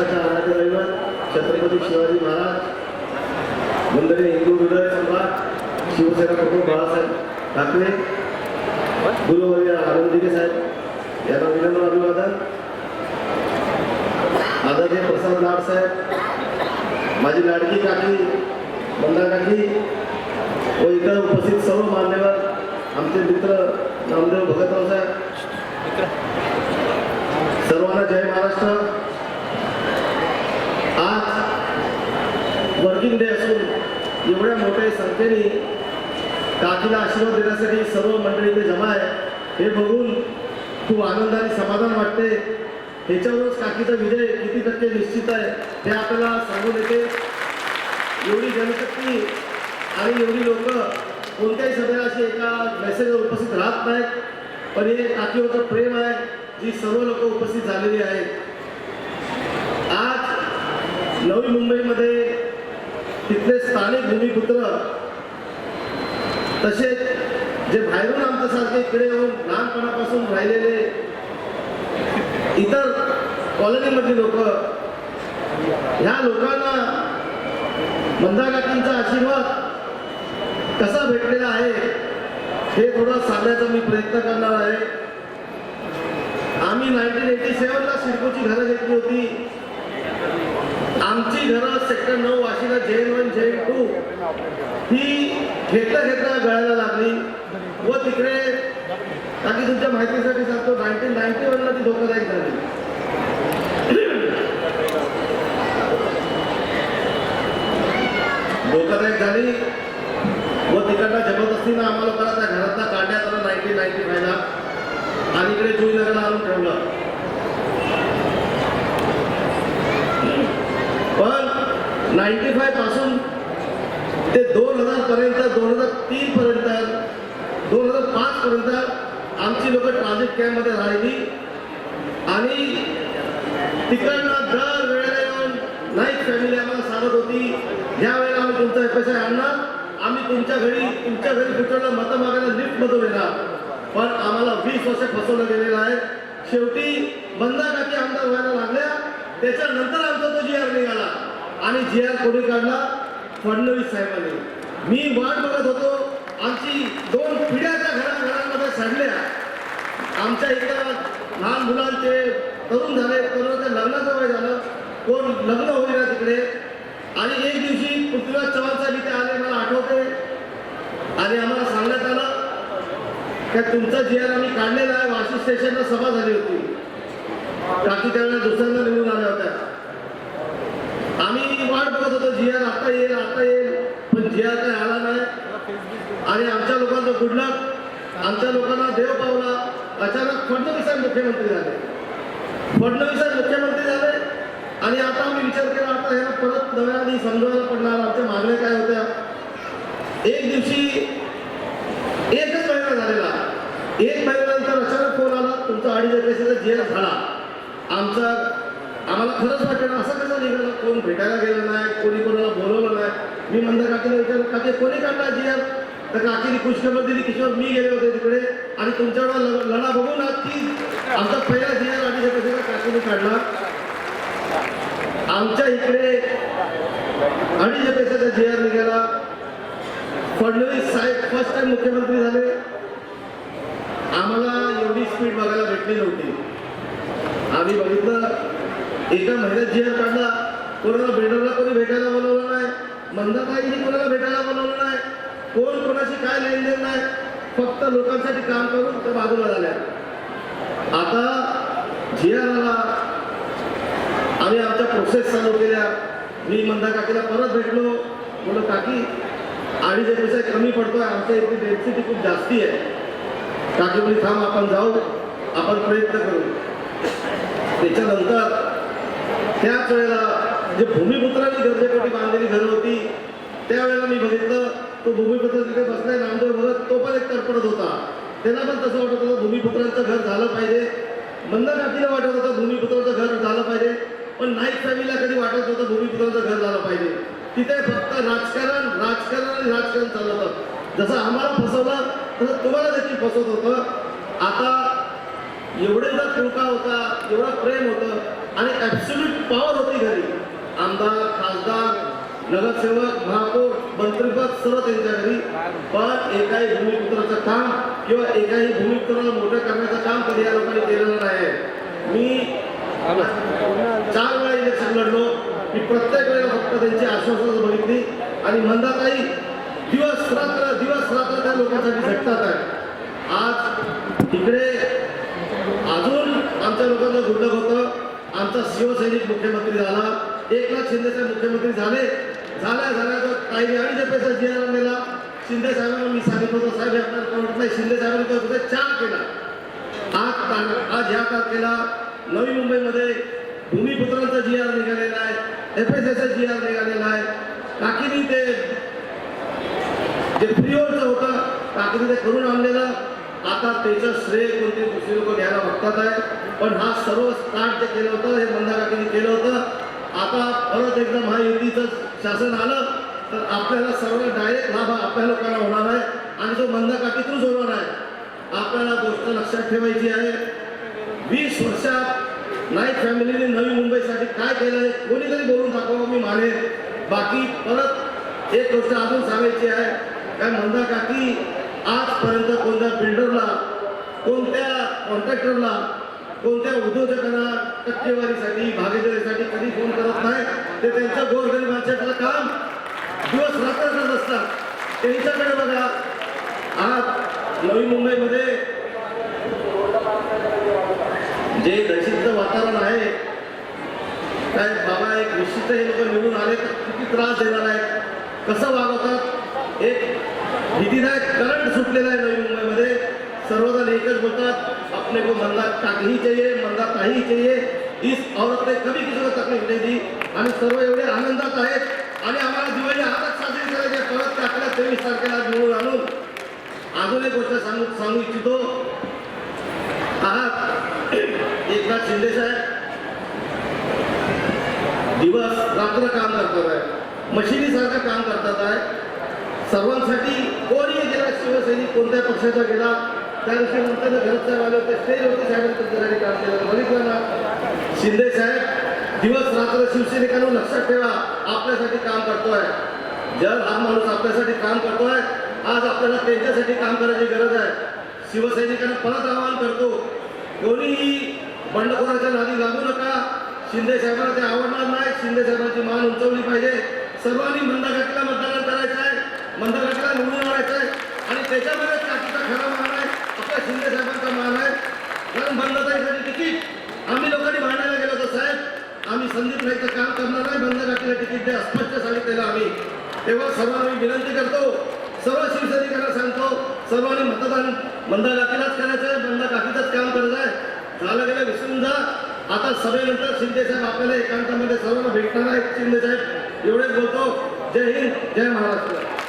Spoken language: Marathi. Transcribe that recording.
महाराष्ट्राच्या आराध्य दैवत छत्रपती शिवाजी महाराज वंदनीय हिंदू हृदय सम्राट शिवसेना प्रमुख बाळासाहेब ठाकरे गुरुवर्य आनंदिके साहेब यांना विनम्र अभिवादन. आदरणीय प्रसाद लाड साहेब माझी लाडकी काकी मंदा काकी व इतर उपस्थित सर्व मान्यवर आमचे मित्र नामदेव भगतराव साहेब. सर्वांना जय महाराष्ट्र. एवढ्या मोठ्या संख्येने काकीला आशीर्वाद देण्यासाठी सर्व मंडळी इथे जमा आहे हे बघून खूप आनंद आणि समाधान वाटते. ह्याच्यावरच काकीचा विजय किती टक्के निश्चित आहे ते आपल्याला सांगून येते. एवढी जनशक्ती आणि एवढी लोक कोणत्याही सभेला अशी एका मेसेजवर उपस्थित राहत नाहीत. पण हे काकीवरचं प्रेम आहे जी सर्व लोक उपस्थित झालेली आहेत. आज नवी मुंबईमध्ये तिथले स्थानिक भूमिपुत्र तसेच जे बाहेरून आमच्यासारखे इकडे येऊन लहानपणापासून राहिलेले इतर कॉलनीमधली लोक ह्या लोकांना मंदाकाकींचा आशीर्वाद कसा भेटलेला आहे हे थोडं सांगण्याचा मी प्रयत्न करणार आहे. आम्ही नाईन्टीन एटी सेवनला सिडकोची घरं घेतली होती. आमची घरं सेक्टर नऊ वाशीला J N one J N two. ही घेतल्या घेतल्या गळायला लागली. व तिकडे बाकी तुमच्या माहितीसाठी सांगतो नाईन्टीन नाईन्टी वनला ती धोकादायक झाली. धोकादायक झाली. व तिकडला जबरदस्तीनं आम्हाला लोकांना त्या घरातला काढण्यात आलं नाईन्टीन नाईन्टी फायला आणि इकडे जुईनगरला आणून ठेवलं पण नाईन्टी फायपासून ते दोन हजार पर्यंत दोन हजार तीन पर्यंत दोन हजार पाच पर्यंत आमची लोक ट्रान्झिट कॅम्पमध्ये राहिली. आणि तिकडनं दर वेळेला येऊन नाईक फॅमिली आम्हाला सांगत होती या वेळेला आम्ही तुमचा एफ आणणार. आम्ही तुमच्या घरी तुमच्या घरी कुठलं मतं मागायला लिफ्ट मधून येणार पण आम्हाला वीस वर्ष फसवलं गेलेलं आहे. शेवटी बंदा काकी आमदार व्हायला लागल्या. त्याच्यानंतर आमचा तो जी आर निघाला आणि जे आर कोणी काढला फडणवीस साहेबांनी. मी वाट बघत होतो आमची दोन पिढ्या त्या घरा सडल्या. आमच्या इकडं लहान मुलांचे तरुण झाले तरुणाच्या लग्नाचं वय झालं कोण लग्न होईल तिकडे? आणि एक दिवशी पृथ्वीराज चव्हाण साहेब इथे आले मला आठवते. आणि आम्हाला सांगण्यात आलं का तुमचा जे आर आम्ही काढलेला आहे वाशी स्टेशनला सभा झाली होती. काकी त्यांना दुसऱ्यांदा निवडून आल्या होत्या. वाट बघत होतो जी आता येईल आता येईल. पण जिया काय आला नाही. आणि आमच्या लोकांचं गुडलक आमच्या लोकांना देव पावला. अचानक फडणवीस मुख्यमंत्री झाले. फडणवीस मुख्यमंत्री झाले. आणि आता आम्ही विचार केला आता ह्या परत नव्याने समजायला पडणार. आमच्या मागण्या काय होत्या? एक दिवशी एकच महिना झालेला. एक महिन्यानंतर अचानक फोन आला तुमचा अडीच पैशाचा जेल झाला. आमचा आम्हाला खरंच वाटलं असं कसं निघालं? कोण भेटायला गेलं नाही कोणी कोणाला बोलवलं नाही. मी मंद काकीला विचारलं काकी कोणी काढला जीआर तर काकीने खुशखबर दिली किशोर मी गेले होते तिकडे आणि तुमच्याकडं लढा बघून आज की आमचा पहिला जीआर अडीच काकीने काढला. आमच्या इकडे अडीच पैशाचा जीआर निघाला. फडणवीस साहेब फर्स्ट टाइम मुख्यमंत्री झाले. आम्हाला एवढी स्पीड बघायला भेटली नव्हती. आम्ही बघितलं एका महिन्यात जी आर काढला कोणाला बिल्डरला कोणी भेटायला बोलवलं नाही? मंदाताईंनी कोणाला भेटायला बोलवलं नाही? कोण कोणाशी काय लेनदेन नाही? फक्त लोकांसाठी काम करून त्या बाजूला झाल्या. आता जी आला आम्ही आमच्या प्रोसेस चालू केल्या. मी मंदा काकीला परत भेटलो. म्हणलं काकी अडीच पैसा कमी पडतोय. आमच्या इथे डेन्सिटी खूप जास्ती आहे. काकी म्हणजे थांब आपण जाऊ आपण प्रयत्न करू. त्याच्यानंतर त्याच वेळेला जे भूमिपुत्रांनी गरजेपोटी बांधलेली घरं होती त्यावेळेला मी बघितलं तो भूमिपुत्र तिथे बसलाय नामदेव भगत तो पण एक तडपडत होता. त्यांना पण तसं वाटत होतं भूमिपुत्रांचं घर झालं पाहिजे. मंदा वाटत होतं भूमिपुत्राचं घर झालं पाहिजे. पण नाईक फॅमिलीला कधी वाटत होतं भूमिपुत्राचं घर झालं पाहिजे. तिथे फक्त राजकारण राजकारण आणि राजकारण चाललं होतं. जसं आम्हाला फसवलं तसं तुम्हाला देखील फसवत होतं. आता एवढे कृपा होता एवढं प्रेम होतं आणि ॲब्सोल्यूट पॉवर होती घरी. आमदार खासदार नगरसेवक महापौर मंत्रीपद सर्व त्यांच्या घरी. पण एकाही भूमिपुत्राचं काम किंवा एकाही भूमिपुत्राला मोठं करण्याचं काम कधी या लोकांनी केलेलं नाही. मी चार वेळा इलेक्शन लढलो. मी प्रत्येक वेळेला फक्त त्यांची आश्वासनं बघितली. आणि मंदाताई दिवस रात्र दिवस रात्र त्या लोकांसाठी झटतात. आहे आज तिकडे अजून आमच्या लोकांना गुंडक होतं. आमचा शिवसैनिक मुख्यमंत्री झाला एकनाथ शिंदेचे मुख्यमंत्री झाले. झाल्या झाल्या तर काही अडीच पैसा जी आर आणलेला शिंदे साहेबांना मी सांगितलं होतं साहेब आपल्याला नाही. शिंदे साहेबांनी तो तिथे चार केला. आज आज ह्या तारखेला नवी मुंबईमध्ये भूमिपुत्रांचा जी आर निघालेला आहे F S S G R निघालेला आहे. काकीनी ते जे फ्रीवरचं होतं काकीने ते करून आणलेलं. आता त्याचं श्रेय कोणते दुसरे लोक घ्यायला बघतात आहे. पण हा सर्व स्टार्ट जे केलं होतं हे मंदा केलं होतं. आता परत एकदा महायुतीचं शासन आलं तर आपल्याला सर्व डायरेक्ट लाभ आपल्या लोकांना होणार आहे आणि तो मंदाकाकीतूनच होणार आहे. आपल्याला गोष्ट लक्षात ठेवायची आहे वीस वर्षात नाईक फॅमिलीने नवी मुंबईसाठी काय केलं आहे कोणीतरी बोलून दाखवा मी मानेन. बाकी परत एक गोष्ट अजून सांगायची आहे काय मंदा आजपर्यंत कोणत्या बिल्डरला कोणत्या कॉन्ट्रॅक्टरला कोणत्या उद्योजकांना टक्केवारीसाठी भागीदारीसाठी कधी फोन करत नाही? ते त्यांचं गोरगरिबांचं काम दिवस रात्र करत असतात. त्यांच्याकडे बघा आज नवी मुंबईमध्ये जे दहशतीचं वातावरण आहे काय बाबा एक निश्चित हे लोक निवडून आले तर किती त्रास देणार आहेत? कसं वागवतात? एक भीतीदायक करंट सुटलेला आहे नवी मुंबईमध्ये बोलता अपने को मंदा काक चाहिए मंदा ताही चाहिए। इस औरत ने कभी किसी को तकलीफ नहीं दी। आणि सर्व एवढे आनंदात आहेत आणि आम्हाला दिवाळी आजच साजरी करायची परत टाकल्या तेवीस तारखेला निवडून आणून अजून एक गोष्ट सांगू सांगू इच्छितो. आहात एकनाथ शिंदे साहेब दिवस रात्र काम करतात आहे. मशिनीसारखं काम करतात आहे. सर्वांसाठी कोणी गेला शिवसैनिक कोणत्या पक्षाचा गेला त्याविषयी नंतर घरात साहेब आले होते स्टेजवरती साहेबांनी तुमच्यासाठी काम केलं. बघितलं ना शिंदे साहेब दिवस रात्र शिवसैनिकांना लक्षात ठेवा आपल्यासाठी काम करतोय. जर हा माणूस आपल्यासाठी काम करतोय आज आपल्याला त्यांच्यासाठी काम करायची गरज आहे. शिवसैनिकांना परत आवाहन करतो कोणीही बंडखोराच्या नादी लागू नका. शिंदे साहेबांना ते आवडणार नाही. शिंदे साहेबांची मान उंचवली पाहिजे. सर्वांनी मंदाघाटीला मतदान करायचं आहे मंदाघाटीला निवडून आणायचं आहे आणि त्याच्यामध्ये काकीचा खरा मान आहे आपल्या शिंदे साहेबांचा मान आहे कारण बंदताईसाठी तिकीट आम्ही लोकांनी भांडायला गेलो होतो साहेब आम्ही संदीप नाईकचं काम करणार नाही बंदघाटीला तिकीट द्या. स्पष्ट सांगितलेलं आम्ही तेव्हा सर्वांना मी विनंती करतो. सर्व शिवसैनिकांना सांगतो. सर्वांनी मतदान बंद घातीलाच करायचं आहे. मंदा काम करायचं आहे. झालं गेलं विसरून जा. आता सभेनंतर शिंदे साहेब आपल्याला एकांतामध्ये सर्वांना भेटणार आहेत. शिंदे साहेब एवढेच बोलतो. जय हिंद जय महाराष्ट्र.